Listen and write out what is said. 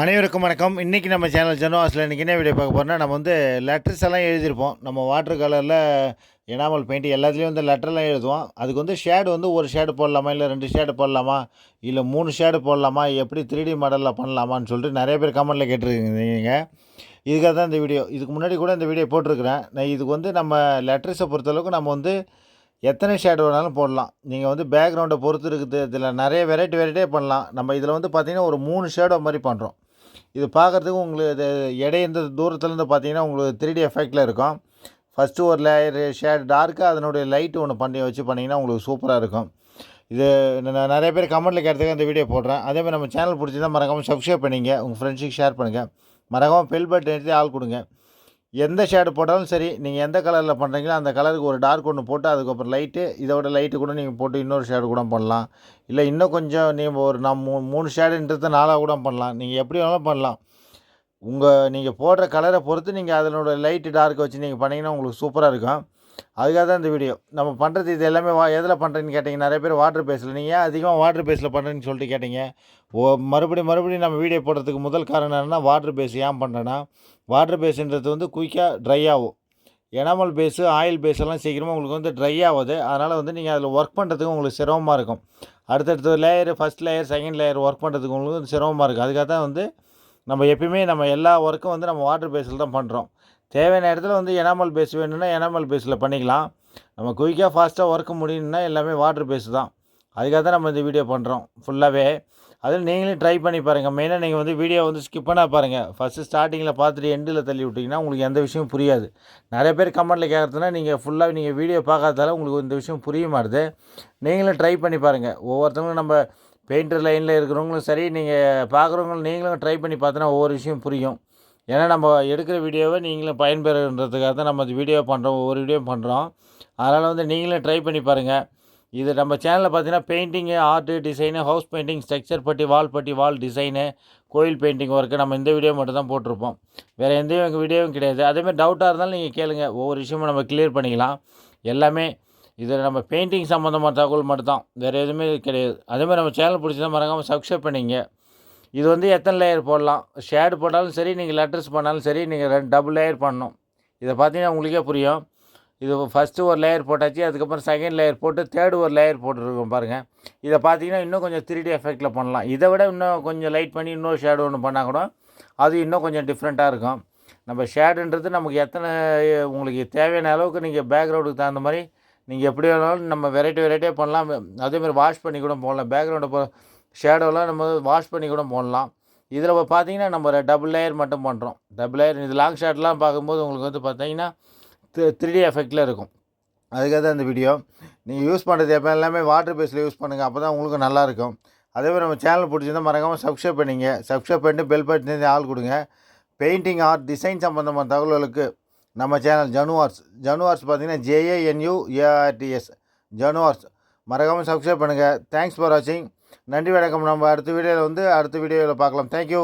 அனைவருக்கும் வணக்கம். இன்றைக்கி நம்ம சேனல் ஜனவாஸில் இன்றைக்கி என்ன வீடியோ பார்க்க போகிறோம்னா நம்ம வந்து லெட்டர்ஸ் எல்லாம் எழுதியிருப்போம். நம்ம வாட்டர் கலரில் எனாமல் பெயிண்ட் எல்லாத்துலேயும் வந்து லெட்டர்லாம் எழுதுவோம். அதுக்கு வந்து ஷேடு வந்து ஒரு ஷேடு போடலாமா இல்லை ரெண்டு ஷேடு போடலாமா இல்லை மூணு ஷேடு போடலாமா எப்படி த்ரீ டி மாடலில் பண்ணலாமான்னு சொல்லிட்டு நிறைய பேர் கமெண்ட்டில் கேட்டிருக்கீங்க. இதுக்காக தான் இந்த வீடியோ இதுக்கு முன்னாடி கூட இந்த வீடியோ போட்டிருக்கிறேன். நான் இதுக்கு வந்து நம்ம லெட்டர்ஸை பொறுத்தளவுக்கு நம்ம வந்து எத்தனை ஷேடு வேணாலும் போடலாம். நீங்கள் வந்து பேக்ரவுண்டை பொறுத்து இருக்குது இதில் நிறைய வெரைட்டி வெரைட்டியே பண்ணலாம். நம்ம இதில் வந்து பார்த்திங்கன்னா ஒரு மூணு ஷேடோ மாதிரி பண்ணுறோம் இது பார்க்குறதுக்கு உங்களுக்கு இது எடை இந்த தூரத்துலேருந்து பார்த்தீங்கன்னா உங்களுக்கு த்ரீ டி எஃபெக்டில் இருக்கும். ஃபஸ்ட்டு ஒரு லேயர் ஷேட் டார்க்காக அதனுடைய லைட்டு ஒன்று பண்ணி வச்சு பண்ணிங்கன்னா உங்களுக்கு சூப்பராக இருக்கும். இது நான் நிறைய பேர் கமெண்ட்டில் கேட்டதுக்கு அந்த வீடியோ போடுறேன். அதே மாதிரி நம்ம சேனல் பிடிச்சிருந்தால் மறக்காமல் சப்ஸ்கிரைப் பண்ணிங்க. உங்கள் ஃப்ரெண்ட்ஸுக்கு ஷேர் பண்ணுங்கள் மறக்காமல் பெல் பட்டன் எடுத்து ஆள் கொடுங்க. எந்த ஷேடு போட்டாலும் சரி நீங்கள் எந்த கலரில் பண்ணுறீங்களோ அந்த கலருக்கு ஒரு டார்க் ஒன்று போட்டு அதுக்கப்புறம் லைட்டு இதோட லைட்டு கூட நீங்கள் போட்டு இன்னொரு ஷேடு கூட பண்ணலாம். இல்லை இன்னும் கொஞ்சம் நீங்கள் ஒரு நான் மூ மூணு ஷேடுன்றது நாளாக கூட பண்ணலாம். நீங்கள் எப்படி வேணாலும் பண்ணலாம். உங்கள் நீங்கள் போடுற கலரை பொறுத்து நீங்கள் அதனோட லைட்டு டார்க் வச்சு நீங்கள் பண்ணிங்கன்னா உங்களுக்கு சூப்பராக இருக்கும். அதுக்காக தான் இந்த வீடியோ. நம்ம பண்ணுறது இது எல்லாமே வா எதில் பண்ணுறேன்னு கேட்டிங்க? நிறைய பேர் வாட்டர் பேஸில் நீங்கள் அதிகமாக வாட்டர் பேஸில் பண்ணுறேன்னு சொல்லிட்டு கேட்டிங்க? ஓ மறுபடியும் மறுபடியும் நம்ம வீடியோ போடுறதுக்கு முதல் காரணம் என்னென்னா வாட்டர் பேஸ் ஏன் பண்ணுறேன்னா வாட்டர் பேஸுன்றது வந்து குயிக்காக ட்ரை ஆகும். எனாமல் பேஸு ஆயில் பேஸ் எல்லாம் சீக்கிரமாக உங்களுக்கு வந்து ட்ரை ஆகுது. அதனால் வந்து நீங்கள் அதில் ஒர்க் பண்ணுறதுக்கு உங்களுக்கு சிரமமாக இருக்கும். அடுத்தடுத்த layer first layer second layer work பண்ணுறதுக்கு உங்களுக்கு வந்து சிரமமாக இருக்குது அதுக்காக தான் வந்து நம்ம எப்பயுமே நம்ம எல்லா ஒர்க்கும் வந்து நம்ம வாட்டர் பேஸில் தான் பண்ணுறோம் தேவையான இடத்துல வந்து எனாமல் பேஸ் வேணும்னா எனாமல் பேஸில் பண்ணிக்கலாம். நம்ம குயிக்காக ஃபாஸ்ட்டாக ஒர்க் முடியணும்னா எல்லாமே வாட்டர் பேஸ் தான். அதுக்காக தான் நம்ம இந்த வீடியோ பண்ணுறோம் ஃபுல்லாகவே அதில் நீங்களும் ட்ரை பண்ணி பாருங்கள் மெயினாக நீங்கள் வந்து வீடியோ வந்து ஸ்கிப் பண்ணால் பாருங்கள் ஃபஸ்ட்டு ஸ்டார்டிங்கில் பார்த்துட்டு எண்டில் தள்ளி விட்டிங்கன்னா உங்களுக்கு எந்த விஷயமும் புரியாது. நிறைய பேர் கமெண்ட்டில் கேட்குறதுனா நீங்கள் ஃபுல்லாக நீங்கள் வீடியோ பார்க்காதால உங்களுக்கு இந்த விஷயம் புரிய மாட்டுது. நீங்களும் ட்ரை பண்ணி பாருங்கள் ஒவ்வொருத்தவங்களும் நம்ம பெயிண்டர் லைனில் இருக்கிறவங்களும் சரி நீங்கள் பார்க்குறவங்களும் நீங்களும் ட்ரை பண்ணி பார்த்தோன்னா ஒவ்வொரு விஷயம் புரியும். ஏன்னா நம்ம எடுக்கிற வீடியோவை நீங்களும் பயன்பெறுன்றதுக்காக தான் நம்ம இந்த வீடியோ பண்ணுறோம் ஒவ்வொரு வீடியோ பண்ணுறோம். அதனால் வந்து நீங்களும் ட்ரை பண்ணி பாருங்கள் இது நம்ம சேனலில் பார்த்தீங்கன்னா painting art design house painting structure பட்டி வால் பட்டி வால் டிசைனு கோயில் பெயிண்டிங் ஒர்க்கு நம்ம இந்த வீடியோ மட்டும் தான் போட்டிருப்போம். வேறு எந்த வீடியோவும் கிடையாது. அதேமாதிரி டவுட்டாக இருந்தாலும் நீங்கள் கேளுங்க. ஒவ்வொரு விஷயமும் நம்ம கிளியர் பண்ணிக்கலாம். எல்லாமே இது நம்ம பெயிண்டிங் சம்மந்தமான தகவல் மட்டும் தான் வேறு எதுவுமே கிடையாது. அதேமாதிரி நம்ம சேனல் தான் மறக்காமல் சப்ஸ்கிரைப் பண்ணிங்க. இது வந்து எத்தனை லேயர் போடலாம்? ஷேடு போட்டாலும் சரி நீங்கள் லெட்டர்ஸ் பண்ணாலும் சரி நீங்கள் ரெண்டு டபுள் லேயர் பண்ணணும். இதை பார்த்தீங்கன்னா உங்களுக்கே புரியும். இது ஃபஸ்ட்டு ஒரு லேயர் போட்டாச்சு அதுக்கப்புறம் செகண்ட் லேயர் போட்டு தேர்டு ஒரு லேயர் போட்டுருக்கோம் பாருங்கள் இதை பார்த்தீங்கன்னா இன்னும் கொஞ்சம் த்ரீ டி எஃபெக்டில் பண்ணலாம். இதை விட இன்னும் கொஞ்சம் லைட் பண்ணி இன்னொரு ஷேடு ஒன்று பண்ணால் கூட அது இன்னும் கொஞ்சம் டிஃப்ரெண்ட்டாக இருக்கும். நம்ம ஷேடுன்றது நமக்கு எத்தனை உங்களுக்கு தேவையான அளவுக்கு நீங்கள் பேக்ரவுண்டுக்கு தகுந்த மாதிரி நீங்கள் எப்படி வேணாலும் நம்ம வெரைட்டி வெரைட்டியாக பண்ணலாம். அதேமாதிரி வாஷ் பண்ணி கூட போடலாம். பேக்ரவுண்டை போ ஷேடோலாம் நம்ம வாஷ் பண்ணி கூட போடலாம். இதில் பார்த்தீங்கன்னா நம்ம டபுள் லேயர் மட்டும் பண்ணுறோம் டபுள் லேயர் இது லாங் ஷாட்லாம் பார்க்கும்போது உங்களுக்கு வந்து பார்த்தீங்கன்னா த்ரீ டி எஃபெக்டில் இருக்கும். அதுக்காக தான் இந்த வீடியோ. நீங்கள் யூஸ் பண்ணுறது எப்போ எல்லாமே வாட்டர் பேஸில் யூஸ் பண்ணுங்கள் அப்போ தான் உங்களுக்கு நல்லாயிருக்கும் அதே மாதிரி நம்ம சேனல் பிடிச்சிருந்தால் மறக்காமல் சப்ஸ்கிரைப் பண்ணிங்க. சப்ஸ்கிரைப் பண்ணிட்டு பெல் பட்டன் ஆள் கொடுங்க. பெயிண்டிங் ஆர்ட் டிசைன் சம்மந்தமான தகவல்களுக்கு நம்ம சேனல் ஜனுவார்ஸ் ஜனுவார்ஸ் பார்த்தீங்கன்னா ஜேஏஎன்யூ ஏஆர்டிஎஸ் மறக்காமல் சப்ஸ்கிரைப் பண்ணுங்கள் தேங்க்ஸ் ஃபார் வாட்சிங் நன்றி வணக்கம். நம்ம அடுத்த வீடியோவில் வந்து அடுத்த வீடியோவில் பார்க்கலாம். தேங்க்யூ